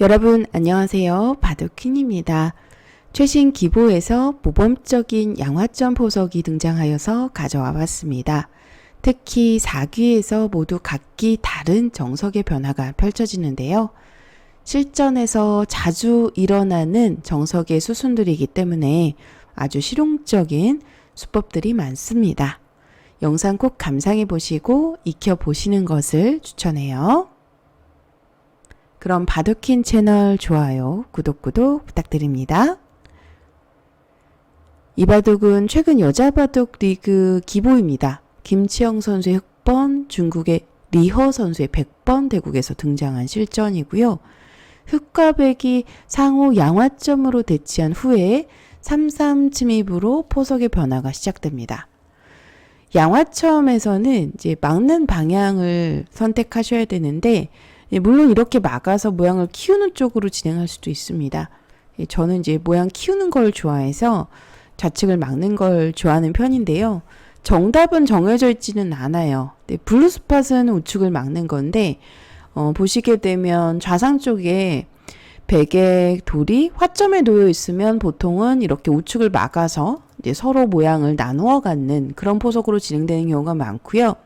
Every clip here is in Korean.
여러분 안녕하세요. 바둑퀸입니다. 최신 기보에서 모범적인 양화점 포석이 등장하여서 가져와 봤습니다. 특히 4귀에서 모두 각기 다른 정석의 변화가 펼쳐지는데요. 실전에서 자주 일어나는 정석의 수순들이기 때문에 아주 실용적인 수법들이 많습니다. 영상 꼭 감상해 보시고 익혀 보시는 것을 추천해요. 그럼 바둑킨 채널 좋아요, 구독, 구독 부탁드립니다. 이 바둑은 최근 여자 바둑 리그 기보입니다. 김치영 선수의 흑번, 중국의 리허 선수의 백번 대국에서 등장한 실전이고요. 흑과 백이 상호 양화점으로 대치한 후에 3-3 침입으로 포석의 변화가 시작됩니다. 양화점에서는 이제 막는 방향을 선택하셔야 되는데 예, 물론 이렇게 막아서 모양을 키우는 쪽으로 진행할 수도 있습니다. 예, 저는 이제 모양 키우는 걸 좋아해서 좌측을 막는 걸 좋아하는 편인데요. 정답은 정해져 있지는 않아요. 네, 블루 스팟은 우측을 막는 건데 어, 보시게 되면 좌상 쪽에 베개 돌이 화점에 놓여 있으면 보통은 이렇게 우측을 막아서 서로 모양을 나누어 갖는 그런 포석으로 진행되는 경우가 많고요.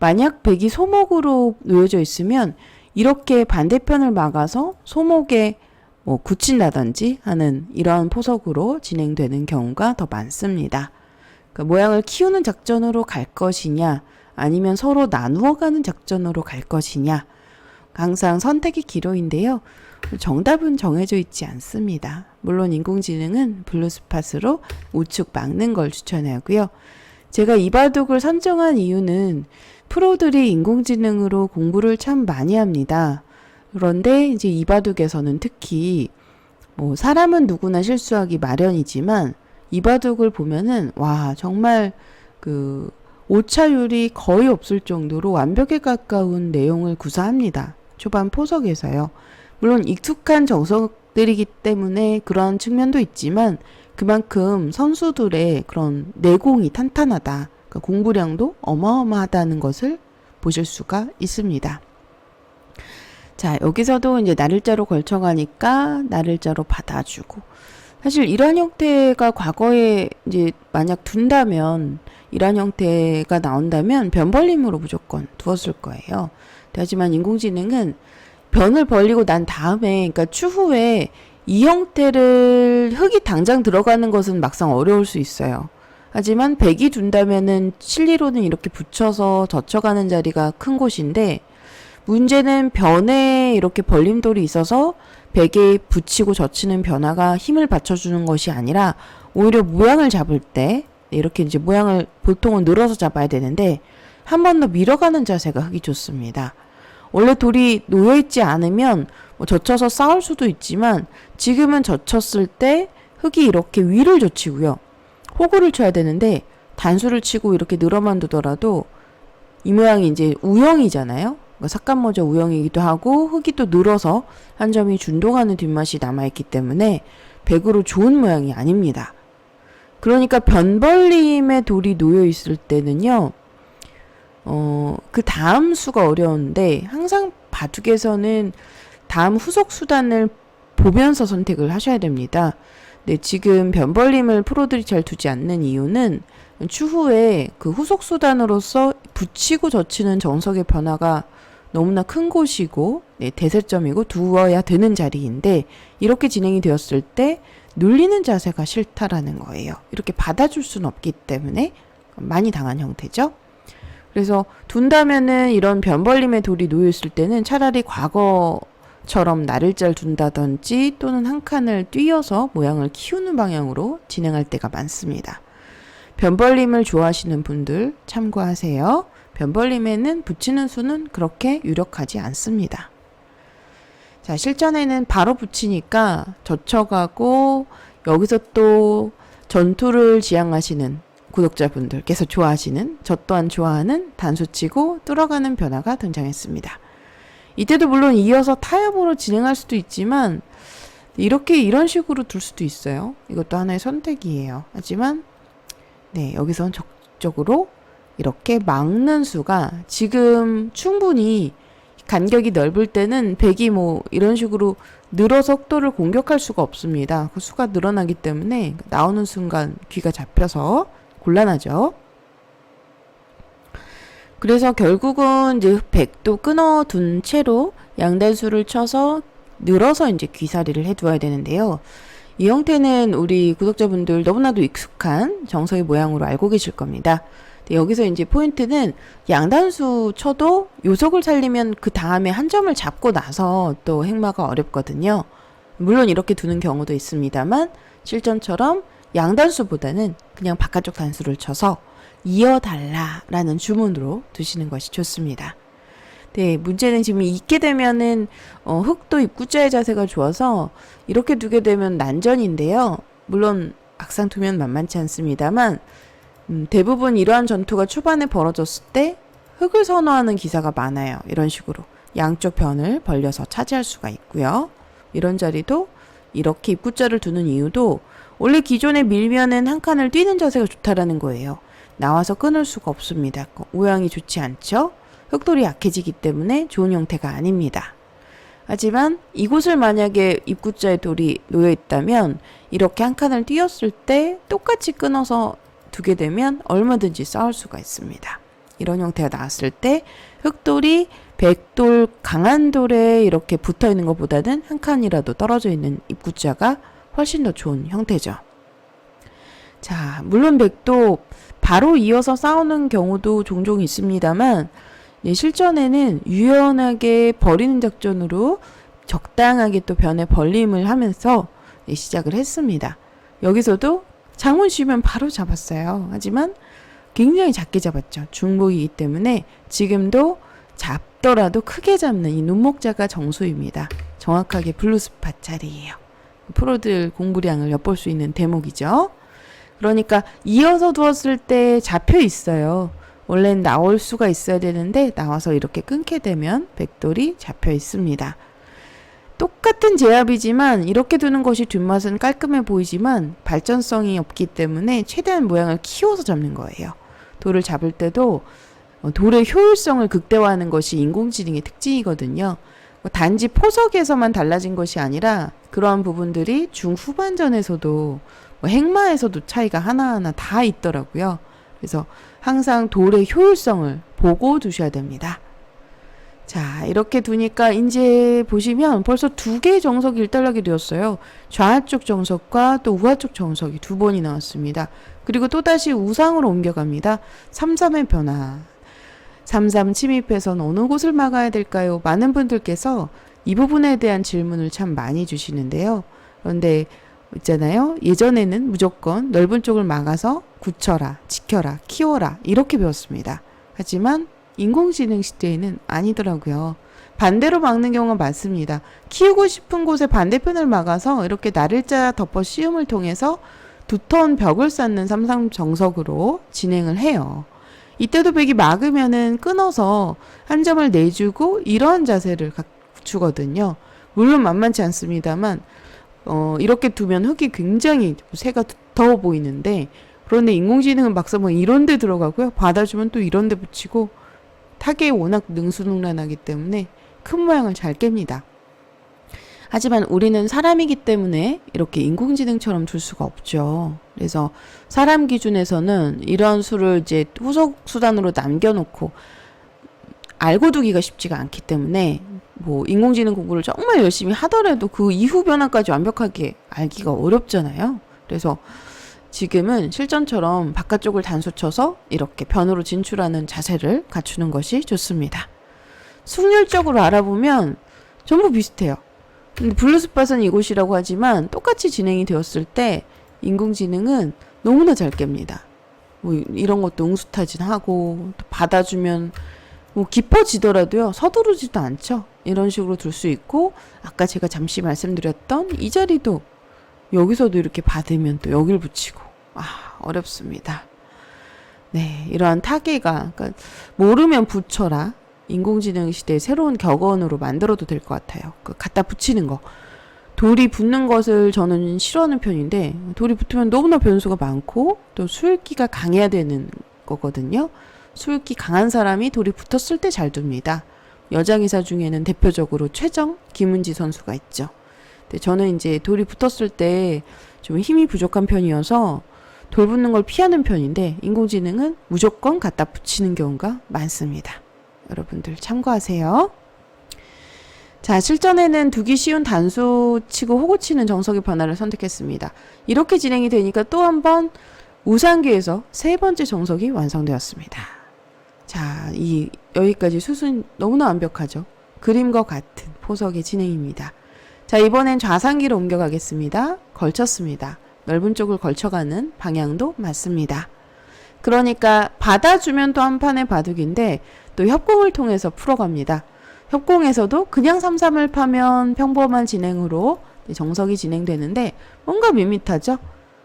만약 백이 소목으로 놓여져 있으면 이렇게 반대편을 막아서 소목에 뭐 굳힌다든지 하는 이러한 포석으로 진행되는 경우가 더 많습니다. 그러니까 모양을 키우는 작전으로 갈 것이냐 아니면 서로 나누어 가는 작전으로 갈 것이냐 항상 선택이 기로인데요. 정답은 정해져 있지 않습니다. 물론 인공지능은 블루스팟으로 우측 막는 걸 추천하고요. 제가 이 바둑을 선정한 이유는 프로들이 인공지능으로 공부를 참 많이 합니다. 그런데 이제 이 바둑에서는 특히 뭐 사람은 누구나 실수하기 마련이지만 이 바둑을 보면은 와 정말 그 오차율이 거의 없을 정도로 완벽에 가까운 내용을 구사합니다. 초반 포석에서요. 물론 익숙한 정석들이기 때문에 그런 측면도 있지만 그만큼 선수들의 그런 내공이 탄탄하다. 그러니까 공부량도 어마어마하다는 것을 보실 수가 있습니다. 자, 여기서도 이제 나를자로 걸쳐가니까 나를자로 받아주고. 사실 이러한 형태가 과거에 이제 만약 둔다면, 이러한 형태가 나온다면 변 벌림으로 무조건 두었을 거예요. 하지만 인공지능은 변을 벌리고 난 다음에, 그러니까 추후에 이 형태를 흙이 당장 들어가는 것은 막상 어려울 수 있어요. 하지만 백이 둔다면은 실리로는 이렇게 붙여서 젖혀가는 자리가 큰 곳인데 문제는 변에 이렇게 벌림돌이 있어서 백에 붙이고 젖히는 변화가 힘을 받쳐주는 것이 아니라 오히려 모양을 잡을 때 이렇게 이제 모양을 보통은 늘어서 잡아야 되는데 한 번 더 밀어가는 자세가 흙이 좋습니다. 원래 돌이 놓여있지 않으면 뭐 젖혀서 싸울 수도 있지만 지금은 젖혔을 때 흙이 이렇게 위를 젖히고요. 호구를 쳐야 되는데 단수를 치고 이렇게 늘어만 두더라도 이 모양이 이제 우영이잖아요. 그러니까 삭감모자 우영이기도 하고 흙이 또 늘어서 한 점이 준동하는 뒷맛이 남아있기 때문에 백으로 좋은 모양이 아닙니다. 그러니까 변벌림의 돌이 놓여 있을 때는요, 어, 그 다음 수가 어려운데 항상 바둑에서는 다음 후속 수단을 보면서 선택을 하셔야 됩니다. 네, 지금 변벌림을 프로들이 잘 두지 않는 이유는 추후에 그 후속 수단으로서 붙이고 젖히는 정석의 변화가 너무나 큰 곳이고 네, 대세점이고 두어야 되는 자리인데 이렇게 진행이 되었을 때 눌리는 자세가 싫다라는 거예요. 이렇게 받아줄 수는 없기 때문에 많이 당한 형태죠. 그래서 둔다면은 이런 변벌림의 돌이 놓여 있을 때는 차라리 과거 처럼 나를잘 둔다든지 또는 한 칸을 띄어서 모양을 키우는 방향으로 진행할 때가 많습니다. 변벌림을 좋아하시는 분들 참고하세요. 변벌림에는 붙이는 수는 그렇게 유력하지 않습니다. 자, 실전에는 바로 붙이니까 젖혀가고 여기서 또 전투를 지향하시는 구독자분들께서 좋아하시는 저 또한 좋아하는 단수치고 뚫어가는 변화가 등장했습니다. 이때도 물론 이어서 타협으로 진행할 수도 있지만 이렇게 이런 식으로 둘 수도 있어요. 이것도 하나의 선택이에요. 하지만 네, 여기선 적극적으로 이렇게 막는 수가 지금 충분히 간격이 넓을 때는 백이 뭐 이런 식으로 늘어서 흑도를 공격할 수가 없습니다. 그 수가 늘어나기 때문에 나오는 순간 귀가 잡혀서 곤란하죠. 그래서 결국은 이제 백도 끊어둔 채로 양단수를 쳐서 늘어서 이제 귀사리를 해두어야 되는데요. 이 형태는 우리 구독자분들 너무나도 익숙한 정석의 모양으로 알고 계실 겁니다. 여기서 이제 포인트는 양단수 쳐도 요석을 살리면 그 다음에 한 점을 잡고 나서 또 행마가 어렵거든요. 물론 이렇게 두는 경우도 있습니다만 실전처럼 양단수보다는 그냥 바깥쪽 단수를 쳐서 이어달라라는 주문으로 두시는 것이 좋습니다. 네, 문제는 지금 잊게 되면은 어, 흑도 입구자의 자세가 좋아서 이렇게 두게 되면 난전인데요. 물론 악상 두면 만만치 않습니다만 음, 대부분 이러한 전투가 초반에 벌어졌을 때 흑을 선호하는 기사가 많아요. 이런 식으로 양쪽 변을 벌려서 차지할 수가 있고요. 이런 자리도 이렇게 입구자를 두는 이유도 원래 기존에 밀면은 한 칸을 뛰는 자세가 좋다라는 거예요. 나와서 끊을 수가 없습니다. 오양이 좋지 않죠? 흑돌이 약해지기 때문에 좋은 형태가 아닙니다. 하지만 이곳을 만약에 입구자에 돌이 놓여 있다면 이렇게 한 칸을 띄었을 때 똑같이 끊어서 두게 되면 얼마든지 싸울 수가 있습니다. 이런 형태가 나왔을 때 흑돌이 백돌 강한 돌에 이렇게 붙어 있는 것보다는 한 칸이라도 떨어져 있는 입구자가 훨씬 더 좋은 형태죠. 자, 물론 백도 바로 이어서 싸우는 경우도 종종 있습니다만 예, 실전에는 유연하게 버리는 작전으로 적당하게 또 변에 벌림을 하면서 예, 시작을 했습니다. 여기서도 장문 쉬면 바로 잡았어요. 하지만 굉장히 작게 잡았죠. 중복이기 때문에 지금도 잡더라도 크게 잡는 이 눈목자가 정수입니다. 정확하게 블루스팟 자리예요. 프로들 공부량을 엿볼 수 있는 대목이죠. 그러니까 이어서 두었을 때 잡혀 있어요. 원래는 나올 수가 있어야 되는데 나와서 이렇게 끊게 되면 백돌이 잡혀 있습니다. 똑같은 제압이지만 이렇게 두는 것이 뒷맛은 깔끔해 보이지만 발전성이 없기 때문에 최대한 모양을 키워서 잡는 거예요. 돌을 잡을 때도 어, 돌의 효율성을 극대화하는 것이 인공지능의 특징이거든요. 뭐 단지 포석에서만 달라진 것이 아니라 그러한 부분들이 중후반전에서도 뭐 행마에서도 차이가 하나하나 다 있더라고요. 그래서 항상 돌의 효율성을 보고 두셔야 됩니다. 자, 이렇게 두니까 이제 보시면 벌써 두 개의 정석이 일단락이 되었어요. 좌쪽 정석과 또 우하쪽 정석이 두 번이 나왔습니다. 그리고 또다시 우상으로 옮겨갑니다. 3-3의 변화. 3-3 침입해서는 어느 곳을 막아야 될까요? 많은 분들께서 이 부분에 대한 질문을 참 많이 주시는데요. 그런데 있잖아요. 예전에는 무조건 넓은 쪽을 막아서 굳혀라, 지켜라, 키워라 이렇게 배웠습니다. 하지만 인공지능 시대에는 아니더라고요. 반대로 막는 경우가 많습니다. 키우고 싶은 곳의 반대편을 막아서 이렇게 나를자 덮어 씌움을 통해서 두터운 벽을 쌓는 삼삼 정석으로 진행을 해요. 이때도 벽이 막으면은 끊어서 한 점을 내주고 이러한 자세를 갖추거든요. 물론 만만치 않습니다만 어, 이렇게 두면 흙이 굉장히 새가 더워 보이는데 그런데 인공지능은 막상 뭐 이런 데 들어가고요. 받아주면 또 이런 데 붙이고 타겟이 워낙 능수능란하기 때문에 큰 모양을 잘 깹니다. 하지만 우리는 사람이기 때문에 이렇게 인공지능처럼 둘 수가 없죠. 그래서 사람 기준에서는 이런 수를 이제 후속 수단으로 남겨놓고 알고 두기가 쉽지가 않기 때문에 뭐 인공지능 공부를 정말 열심히 하더라도 그 이후 변화까지 완벽하게 알기가 어렵잖아요. 그래서 지금은 실전처럼 바깥쪽을 단수 쳐서 이렇게 변으로 진출하는 자세를 갖추는 것이 좋습니다. 승률적으로 알아보면 전부 비슷해요. 근데 블루스팟은 이곳이라고 하지만 똑같이 진행이 되었을 때 인공지능은 너무나 잘 깹니다. 뭐 이런 것도 응수타진하고 또 받아주면 뭐 깊어지더라도요 서두르지도 않죠. 이런 식으로 둘 수 있고 아까 제가 잠시 말씀드렸던 이 자리도 여기서도 이렇게 받으면 또 여길 붙이고 아 어렵습니다. 네 이러한 타개가 그러니까 모르면 붙여라 인공지능 시대의 새로운 격언으로 만들어도 될 것 같아요. 그 갖다 붙이는 거. 돌이 붙는 것을 저는 싫어하는 편인데 돌이 붙으면 너무나 변수가 많고 또 수읽기가 강해야 되는 거거든요. 수읽기 강한 사람이 돌이 붙었을 때 잘 둡니다. 여자 기사 중에는 대표적으로 최정, 김은지 선수가 있죠. 근데 저는 이제 돌이 붙었을 때 좀 힘이 부족한 편이어서 돌 붙는 걸 피하는 편인데 인공지능은 무조건 갖다 붙이는 경우가 많습니다. 여러분들 참고하세요. 자, 실전에는 두기 쉬운 단수 치고 호구 치는 정석의 변화를 선택했습니다. 이렇게 진행이 되니까 또 한 번 우상기에서 세 번째 정석이 완성되었습니다. 자, 이 여기까지 수순 너무나 완벽하죠. 그림과 같은 포석의 진행입니다. 자, 이번엔 좌상기로 옮겨가겠습니다. 걸쳤습니다. 넓은 쪽을 걸쳐가는 방향도 맞습니다. 그러니까 받아주면 또 한 판의 바둑인데 또 협공을 통해서 풀어갑니다. 협공에서도 그냥 삼삼을 파면 평범한 진행으로 정석이 진행되는데 뭔가 밋밋하죠?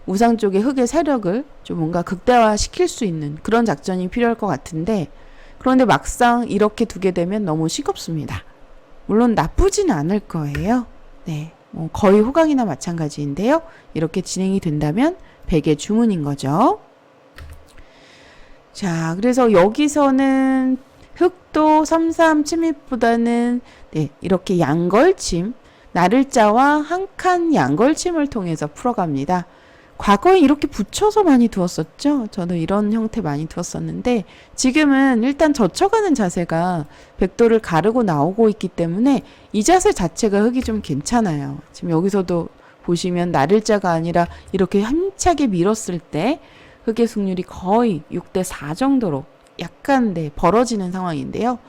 우상 쪽의 흑의 세력을 좀 뭔가 극대화 시킬 수 있는 그런 작전이 필요할 것 같은데 그런데 막상 이렇게 두게 되면 너무 시겁습니다. 물론 나쁘진 않을 거예요. 네. 뭐 거의 호강이나 마찬가지인데요. 이렇게 진행이 된다면 백의 주문인 거죠. 자, 그래서 여기서는 흑도 삼삼 침입보다는 네, 이렇게 양걸침, 나를 자와 한 칸 양걸침을 통해서 풀어갑니다. 과거에 이렇게 붙여서 많이 두었었죠. 저는 이런 형태 많이 두었었는데 지금은 일단 젖혀가는 자세가 백도를 가르고 나오고 있기 때문에 이 자세 자체가 흙이 좀 괜찮아요. 지금 여기서도 보시면 나를자가 아니라 이렇게 힘차게 밀었을 때 흙의 승률이 거의 6대 4 정도로 약간 네, 벌어지는 상황인데요.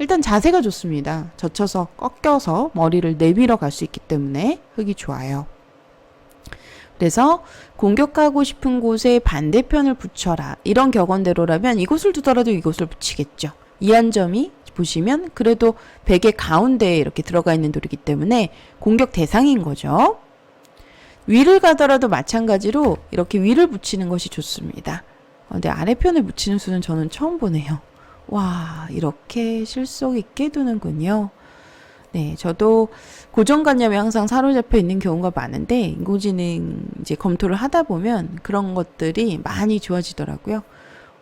일단 자세가 좋습니다. 젖혀서 꺾여서 머리를 내밀어 갈 수 있기 때문에 흙이 좋아요. 그래서 공격하고 싶은 곳에 반대편을 붙여라. 이런 격언대로라면 이곳을 두더라도 이곳을 붙이겠죠. 이한 점이 보시면 그래도 베개 가운데에 이렇게 들어가 있는 돌이기 때문에 공격 대상인 거죠. 위를 가더라도 마찬가지로 이렇게 위를 붙이는 것이 좋습니다. 어, 근데 아래편을 붙이는 수는 저는 처음 보네요. 와, 이렇게 실속 있게 두는군요. 네, 저도 고정관념에 항상 사로잡혀 있는 경우가 많은데 인공지능 이제 검토를 하다 보면 그런 것들이 많이 좋아지더라고요.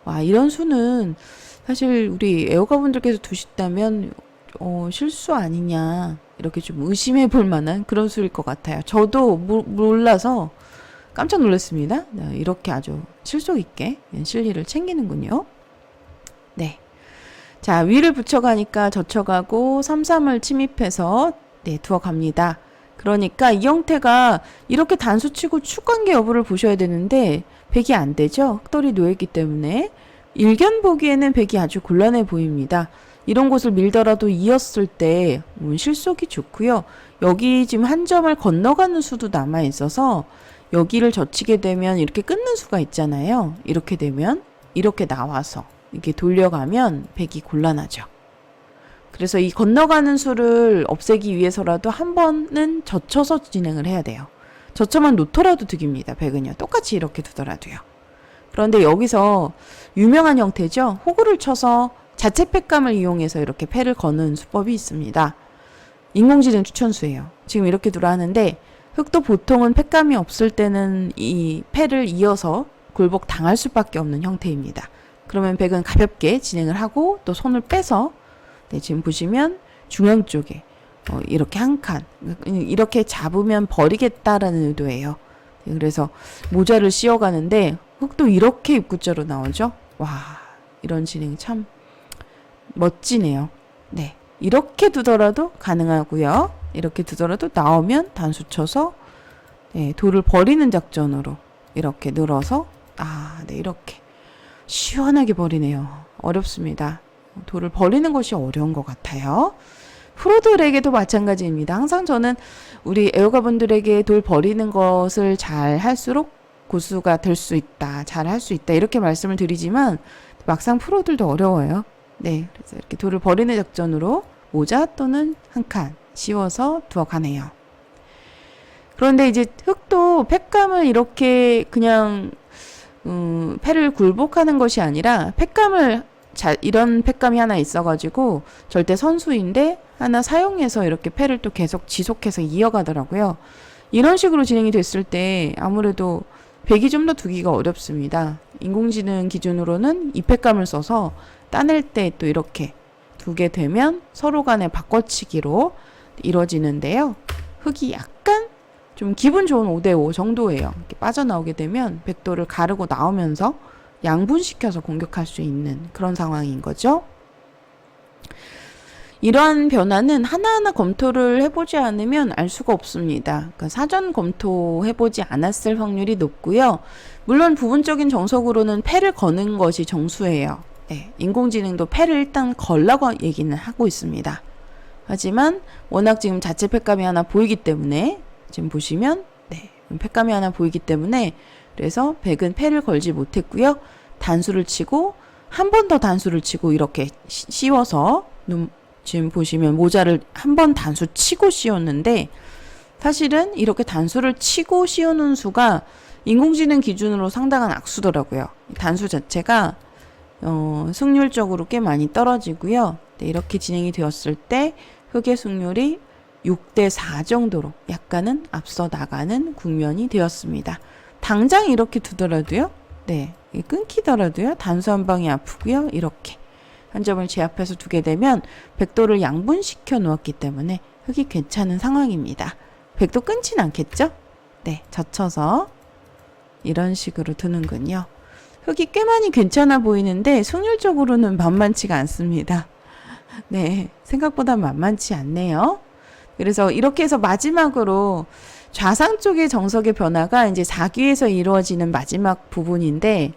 와, 이런 수는 사실 우리 애호가분들께서 두신다면 어, 실수 아니냐 이렇게 좀 의심해 볼 만한 그런 수일 것 같아요. 저도 모, 몰라서 깜짝 놀랐습니다. 네, 이렇게 아주 실속 있게 실리를 챙기는군요. 네. 자, 위를 붙여가니까 젖혀가고 삼삼을 침입해서 네, 두어 갑니다. 그러니까 이 형태가 이렇게 단수치고 축관계 여부를 보셔야 되는데 백이 안 되죠. 흑돌이 놓여있기 때문에 일견 보기에는 백이 아주 곤란해 보입니다. 이런 곳을 밀더라도 이었을 때 음, 실속이 좋고요. 여기 지금 한 점을 건너가는 수도 남아 있어서 여기를 젖히게 되면 이렇게 끊는 수가 있잖아요. 이렇게 되면 이렇게 나와서 이렇게 돌려가면 백이 곤란하죠. 그래서 이 건너가는 수를 없애기 위해서라도 한 번은 젖혀서 진행을 해야 돼요. 젖혀만 놓더라도 득입니다. 백은요. 똑같이 이렇게 두더라도요. 그런데 여기서 유명한 형태죠. 호구를 쳐서 자체 팩감을 이용해서 이렇게 패를 거는 수법이 있습니다. 인공지능 추천수예요. 지금 이렇게 두라 하는데 흑도 보통은 팩감이 없을 때는 이 패를 이어서 굴복 당할 수밖에 없는 형태입니다. 그러면 백은 가볍게 진행을 하고 또 손을 빼서 네, 지금 보시면 중앙 쪽에 어, 이렇게 한 칸 이렇게 잡으면 버리겠다라는 의도예요. 네, 그래서 모자를 씌워가는데 흙도 이렇게 입구자로 나오죠. 와 이런 진행이 참 멋지네요. 네 이렇게 두더라도 가능하고요. 이렇게 두더라도 나오면 단수 쳐서 네, 돌을 버리는 작전으로 이렇게 늘어서 아, 네 이렇게 시원하게 버리네요. 어렵습니다. 돌을 버리는 것이 어려운 것 같아요. 프로들에게도 마찬가지입니다. 항상 저는 우리 애호가분들에게 돌 버리는 것을 잘 할수록 고수가 될 수 있다, 잘 할 수 있다, 이렇게 말씀을 드리지만 막상 프로들도 어려워요. 네. 그래서 이렇게 돌을 버리는 작전으로 모자 또는 한 칸 씌워서 두어 가네요. 그런데 이제 흙도 팩감을 이렇게 그냥 음, 패를 굴복하는 것이 아니라 팩감을 자, 이런 팩감이 하나 있어가지고 절대 선수인데 하나 사용해서 이렇게 패를 또 계속 지속해서 이어가더라고요. 이런 식으로 진행이 됐을 때 아무래도 백이 좀 더 두기가 어렵습니다. 인공지능 기준으로는 이 팩감을 써서 따낼 때 또 이렇게 두게 되면 서로 간의 바꿔치기로 이루어지는데요. 흙이 약간 좀 기분 좋은 5대5 정도예요. 빠져나오게 되면 백도를 가르고 나오면서 양분시켜서 공격할 수 있는 그런 상황인 거죠. 이러한 변화는 하나하나 검토를 해보지 않으면 알 수가 없습니다. 그러니까 사전 검토해보지 않았을 확률이 높고요. 물론 부분적인 정석으로는 패를 거는 것이 정수예요. 네, 인공지능도 패를 일단 걸라고 얘기는 하고 있습니다. 하지만 워낙 지금 자체 패감이 하나 보이기 때문에 지금 보시면 네, 패감이 하나 보이기 때문에 그래서 백은 패를 걸지 못했고요. 단수를 치고 한 번 더 단수를 치고 이렇게 시- 씌워서 눈, 지금 보시면 모자를 한 번 단수 치고 씌웠는데 사실은 이렇게 단수를 치고 씌우는 수가 인공지능 기준으로 상당한 악수더라고요. 단수 자체가 어, 승률적으로 꽤 많이 떨어지고요. 네, 이렇게 진행이 되었을 때 흑의 승률이 6대 4 정도로 약간은 앞서 나가는 국면이 되었습니다. 당장 이렇게 두더라도요. 네. 이 끊기더라도요. 단수 한 방이 아프고요. 이렇게 한 점을 제압해서 두게 되면 백도를 양분시켜 놓았기 때문에 흑이 괜찮은 상황입니다. 백도 끊진 않겠죠? 네. 젖혀서 이런 식으로 두는군요. 흑이 꽤 많이 괜찮아 보이는데 승률적으로는 만만치가 않습니다. 네. 생각보다 만만치 않네요. 그래서 이렇게 해서 마지막으로 좌상 쪽의 정석의 변화가 이제 4기에서 이루어지는 마지막 부분인데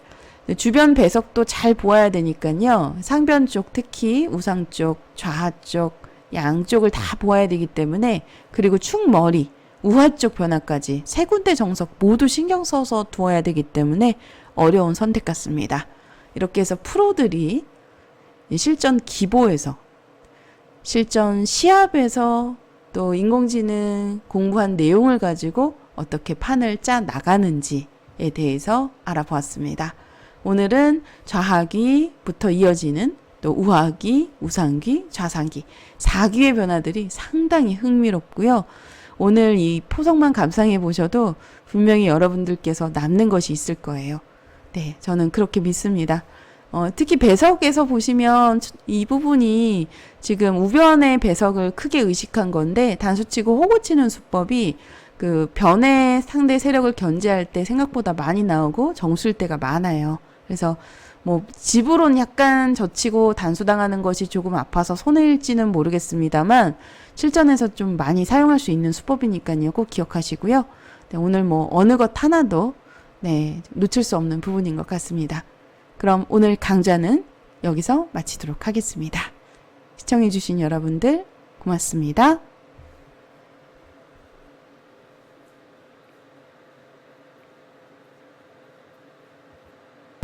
주변 배석도 잘 보아야 되니까요. 상변 쪽 특히 우상 쪽, 좌하 쪽, 양쪽을 다 보아야 되기 때문에 그리고 축머리, 우하 쪽 변화까지 세 군데 정석 모두 신경 써서 두어야 되기 때문에 어려운 선택 같습니다. 이렇게 해서 프로들이 실전 기보에서 실전 시합에서 또 인공지능 공부한 내용을 가지고 어떻게 판을 짜 나가는지에 대해서 알아보았습니다. 오늘은 좌하기부터 이어지는 또 우하기, 우상기, 좌상기, 사기의 변화들이 상당히 흥미롭고요. 오늘 이 포석만 감상해 보셔도 분명히 여러분들께서 남는 것이 있을 거예요. 네, 저는 그렇게 믿습니다. 어, 특히 배석에서 보시면 이 부분이 지금 우변의 배석을 크게 의식한 건데 단수치고 호구치는 수법이 그 변의 상대 세력을 견제할 때 생각보다 많이 나오고 정수일 때가 많아요. 그래서 뭐 집으로는 약간 젖히고 단수당하는 것이 조금 아파서 손해일지는 모르겠습니다만 실전에서 좀 많이 사용할 수 있는 수법이니까요. 꼭 기억하시고요. 네, 오늘 뭐 어느 것 하나도 네, 놓칠 수 없는 부분인 것 같습니다. 그럼 오늘 강좌는 여기서 마치도록 하겠습니다. 시청해주신 여러분들 고맙습니다.